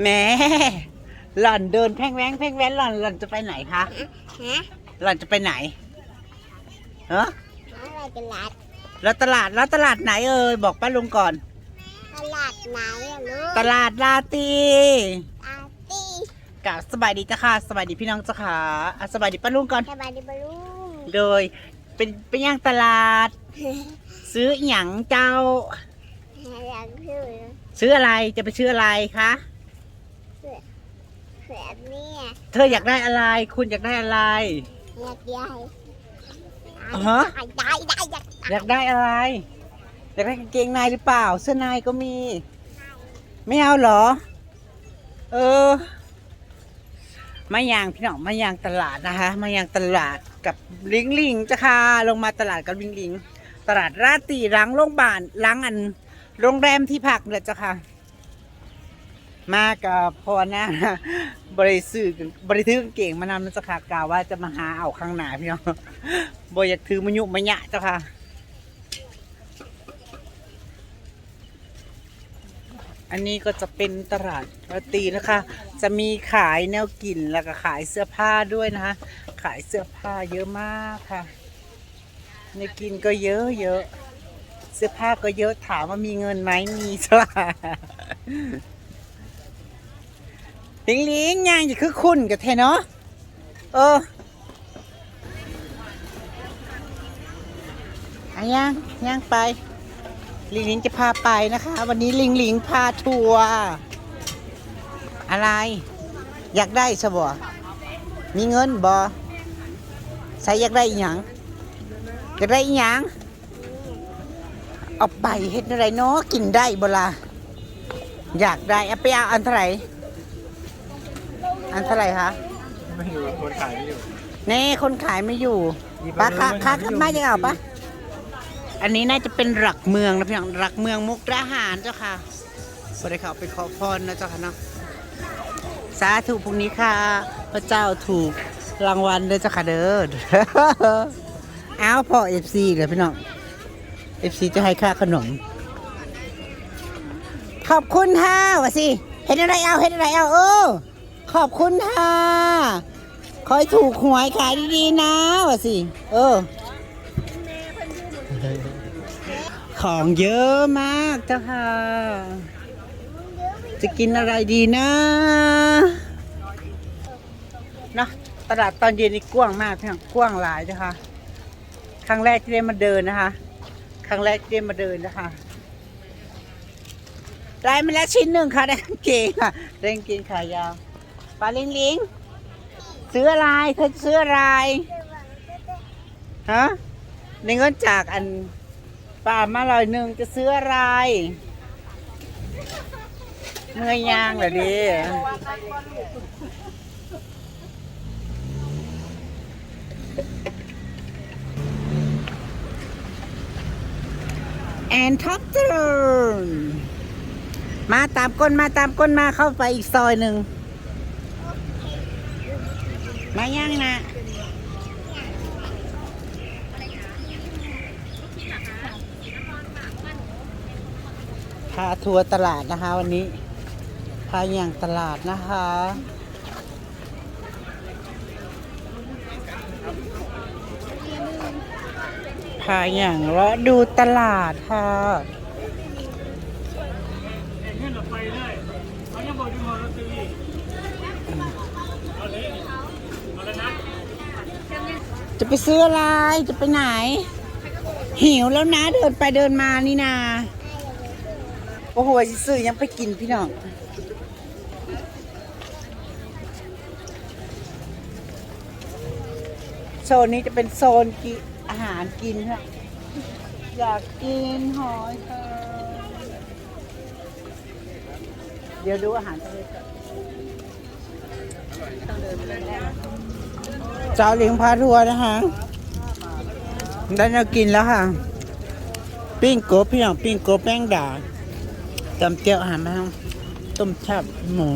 แหม่หล่อนเดินแพ่งแว้งแพ่งแว้งหล่อนหล่อนจะไปไหนคะฮะหล่อนจะไปไหนเอออะไรกันลัดแล้วตลาดแล้วตลาดไหนเอ่ยบอกป้าลุงก่อน ตลาดไหนอะลูกตลาดลาตีอาตีกับสบายดีจ้าค่ะสบายดีพี่น้องจ้าค่ะอะสบายดีป้าลุงก่อน สบายดีบลูกโดยเป็นเป็นย่างตลาด ซื้อหยังเจ้า อยากซื้อซื้ออะไรจะไปซื้ออะไรคะ แบบนี้เธออยากได้อะไร คุณอยากได้อะไร อยากได้ฮะ ได้ได้อยากอยากได้อะไร อยากได้กางเกงในหรือเปล่า เสื้อในก็มี ไม่เอาเหรอ เออ มายางพี่น้องมายางตลาดนะคะ มายางตลาดกับลิงลิงจ้ะค่ะลงมาตลาดกับลิงลิง ตลาดราตรีล้างโรงพยาบาลล้างอันโรงแรมที่พักเลยจ้ะค่ะ มากับพอนะบริสื่อบริถือกเก่งมานำนะจ้ะค่ะกล่าวว่าจะมาหาเอาข้างหน้าพี่น้องบอยากถือมะยุมะยะเจ้าค่ะ อันนี้ก็จะเป็นตลาดราตรีนะคะ จะมีขายแนวกินแล้วก็ขายเสื้อผ้าด้วยนะคะ ขายเสื้อผ้าเยอะมากค่ะแนกินก็เยอะเยอะเสื้อผ้าก็เยอะถามว่ามีเงินไหมมีจ้ะ ลิงลิงย่างอย่าคือคุณกับเทเนาะเอออะย่างย่างไป ลิงลิงจะพาไปนะคะ วันนี้ลิงลิงพาทัวร์อะไร อยากได้สบอมีเงินบอใส่อยากได้อหยังอยากได้อหยังเอาไปเฮ็ดอะไรเนาะกินได้บ่ล่ะอยากได้เอาไปเอาอันเท่าไหร่ อันเท่าไหร่คะไม่อยู่คนขายไม่อยู่เน่คนขายไม่อยู่หยิบป้าไปค้าเลยค้าไม่อยู่มาจะเอาปะอันนี้น่าจะเป็นหลักเมืองนะพี่น้องหลักเมืองมุกดาหารเจ้าค่ะบริเขาไปขอพรนะเจ้าค่ะเนาะสาธุพรุ่งนี้ค่ะ พระเจ้าถูกรางวัลเลยเจ้าค่ะเด้อเอาพ่อเอฟซีเลยพี่น้องเอฟซีจะให้ค่าขนม ขอบคุณค่ะวะสิ เห็นอะไรเอาเห็นอะไรเอาเออ ขอบคุณค่ะขอให้ถูกหวยขายดีๆนะวะสิ เออ ของเยอะมากเจ้าค่ะ จะกินอะไรดีนะเนาะตลาดตอนเย็นนี่กว้างมากพี่น้องกว้างหลายเจ้าค่ะ ครั้งแรกที่ได้มาเดินนะคะ ครั้งแรกที่ได้มาเดินนะคะได้มาแล้วชิ้นหนึ่งค่ะได้กางเกงค่ะได้กางเกงขายาว ปลาลิงลิงซื้ออะไรเธอซื้ออะไรฮะในเงินจากอันป่ามาลอยหนึ่งจะซื้ออะไร เมื่อยยางเหรอดิแอนท็อปเตอร์มาตามก้นมาตามก้นมาเข้าไปอีกซอยหนึ่ง มาย่างนะพาทัวร์ตลาดนะคะ วันนี้ พาอย่างตลาดนะคะพาอย่างเลาะดูตลาดค่ะ เงื่อนออกไปเลยเขายังบอกดูหอลอตเตอรี่เอาเลยเอาแล้วนะ จะไปซื้ออะไร จะไปไหน หิวแล้วนะเดินไปเดินมานี่นาโอ้โหซื้อยังไปกินพี่น้องโซนนี้จะเป็นโซนกิอาหารกินค่ะอยากกินหอยค่ะเดี๋ยวดูอาหารทะเลก่อนต้องเจ้าเลี้ย ซาลิงพาทัวร์นะคะได้แนวกินแล้วค่ะ ปิ้งโกบพี่น้องปิ้งโกบแป้งด่าจำเจียวอาหารมาครับต้มชับหมู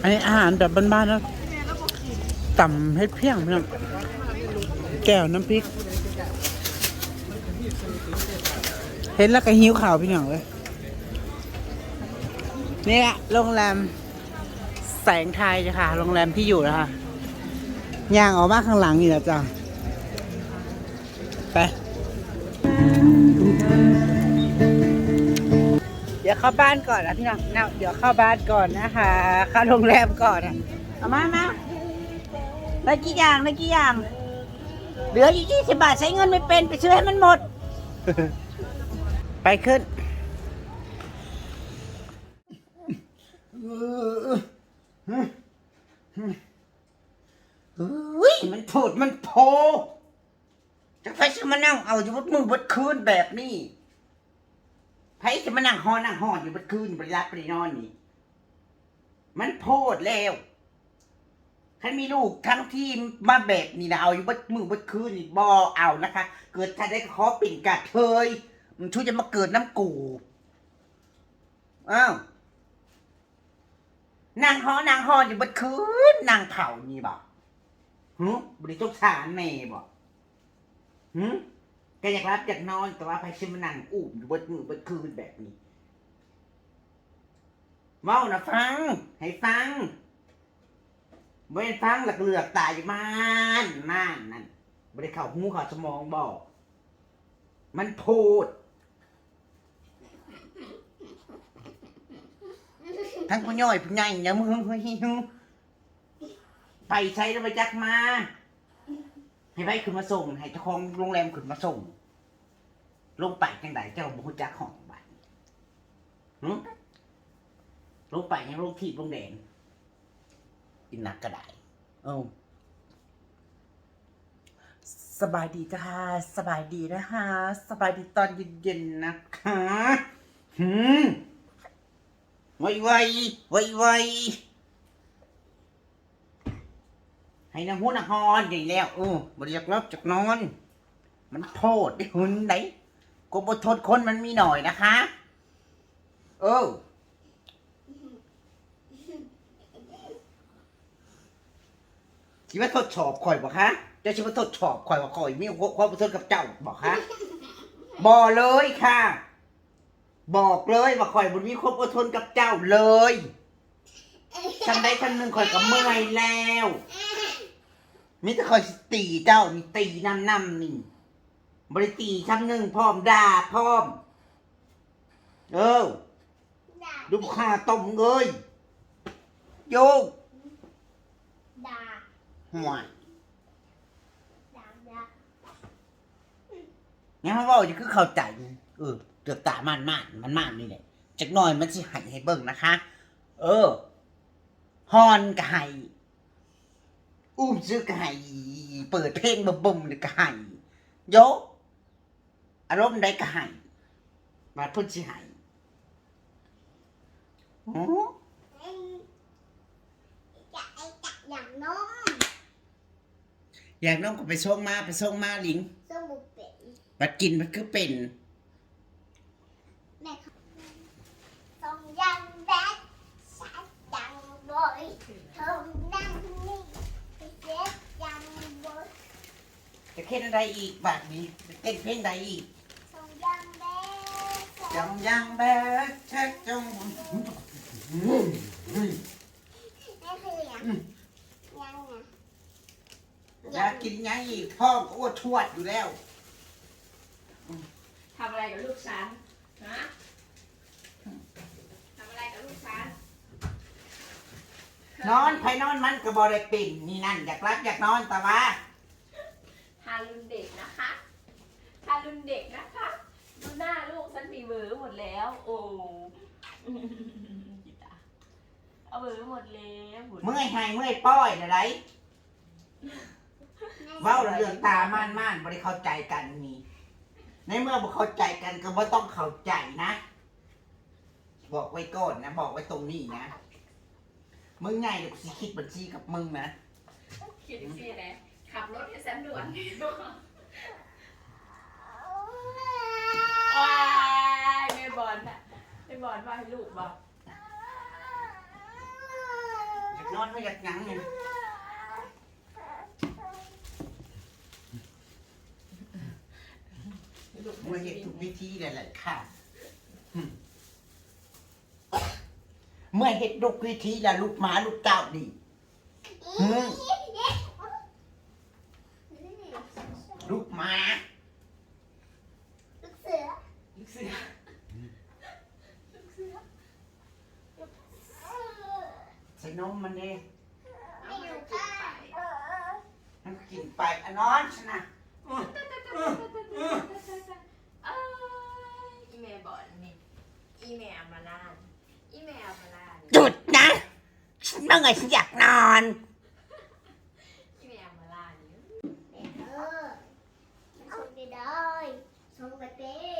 อันนี้อาหารแบบบ้านๆนะต่ำให้เพียงพี่น้องแก้วน้ำพริก เห็นแล้วก็หิวข่าวพี่น้องเลยนี่ยโรงแรม งไทยจ้ะค่ะ โรงแรมที่อยู่นะคะย่างออกมาข้างหลังอยู่แล้วจ้ะไปเดี๋ยวเข้าบ้านก่อนนะพี่น้องนะเดี๋ยวเข้าบ้านก่อนนะคะเข้าโรงแรมก่อนนะเอามามาได้กี่อย่างได้กี่อย่าง เหลืออยู่ยี่สิบบาทใช้เงินไม่เป็นไปซื้อให้มันหมด ไปขึ้นเฮ้ยมันโผดมันโพจะไปจะมานั่งเอาอยู่บดมือบดคืนแบบนี้ไผจะมานั่งหอนั่งหอนอยู่บดคืนบดรับไปนอนนี่ มันโพดแล้วฉันมีลูกทั้งที่มาแบบนี้นะเอาอยู่บดมือบดคืนนี่บอเอานะคะ เกิดถ้าได้ขอปิ่นกัดเทยมันช่วยจะมาเกิดน้ำกูอ้าว นั่งหอนั่งหออยู่บดคืนนั่งเผานี่บอกหึบริจกสารแม่บอกหึแกอยากรับอยากนอนแต่ว่าไปชิมานั่งอุ้มอยู่บดมือบดคืนแบบนี้เมานะฟัง ให้ฟังเว้นฟังหลักเหลือกตายอยู่ม่านม่านนั่นบริเข้าหูเข้าสมองบอก มันโพด ทั้งผู้ย่อยผู้ใหญ่อย่ามึงเฮ้ยหิวไปใช้แล้วไปจักมา ให้ไปขึ้นมาส่ง ให้เจ้าของโรงแรมขึ้นมาส่ง ลงไปจังไดเจ้าบุญจักของบ้านลงไปยังลงทีบลงแดงกินหนักกระไดเอ้าสบายดีจ้าสบายดีนะคะ สบายดีตอนเย็นๆนะคะ หืม ไวไวไวไวให้นางหัวนางฮอนใหญ่แล้วเออบริจาครับจากนอน มันโทษได้หุ่นไหนกบทนคนมันมีหน่อยนะคะเออคิดว่าทดสอบข่อยบอกคะเจะคิดว่าทดสอบข่อยว่าข่อยมีความอดทกับเจ้าบอกคะบอเลยค่ะ บอกเลยว่าข่อยบุญมีความอดทนกับเจ้าเลยทันใดทันหนึ่งข่อยก็เมื่อยแล้วมิแต่คอยสิตีเจ้านี่ตีน้ำน้ำนี่บริตีชั้นหนึ่งพร้อมด่าพร้อม เออด่าดูข้าต้มเลยโยกด่าห่วยด่าด่างั้นเขาบอกจะคือเข้าใจเออ เดือกตามันมันมันมันนี่แหละจักหน่อยมันสิใหายให้เบิ่งนะคะ เออฮอนก็ให้อุ้มซื้อก็ให้เปิดเพลงบ่มๆนี่ก็ให้โยกอารมณ์ใดก็ให้มาเพุ่นสิให้โอ้เอ็งจะไอ้จักอย่างน้องอยากน้องก็ไปส่งมาไปส่งมาลิงสมุปเป็นบัดกินมันคือเป็น แม่เขาต้องยังแบดชัดยังบอยเธอนั่งนี่ไปเจ็บยังบอยจะเค้นอะไรอีกบาดนี้จะเต้นเพลงใดอีกต้องยังแบดจงยังแบดเช็คจงแม่คือยังยังไงอยากกินยังอีกพ่อก็อ้วนทวดอยู่แล้ว ทำอะไรกับลูกฉัน ฮะทำอะไรกับลูกฉันนอนไปนอนมันก็บริปิ่นนี่นั่นอยากรับอยากนอนแต่ว่าทารุณเด็กนะคะทารุณเด็กนะคะดูหน้าลูกฉันมีเบอร์หมดแล้ว โอ้จิตาเอาเบอร์หมดแล้วหมดเมื่อยหายเมื่อยป้อยอะไรเว้าเรื่องตาม่านม่านบริเข้าใจกันนี่ ในเมื่อบ่เข้าใจกันก็บ่ต้องเข้าใจนะ บอกไว้ก่อนนะ บอกไว้ตรงนี้นะ มึงไงเดี๋ยวกูสิคิดบัญชีกับมึงนะ คิดดูสินะขับรถให้ฉันด่วนว้ายไม่บอลน่ะไม่บอลว่าให้ลูกบอก อยากนอนไม่อยากหยังเนี่ย ให้ลูก มันเห็นทุก วิธีเลยแหละค่ะหึเมื่อเฮ็ดลูกวิธีแล้วลูกหมาลูกเจ้าดีอีอืมอีลูกหมาลูกเสือลูกเสือลูกเสือใส่นมมันเด้เอามากินไปมันกินไปอะนอนชนะีแม่มาลาดอีแม่มาลาดหยุดนะฉันเมื่อไงฉันอยากนอน อีแม่มาลานเออมไปได้ส่ไปเป็น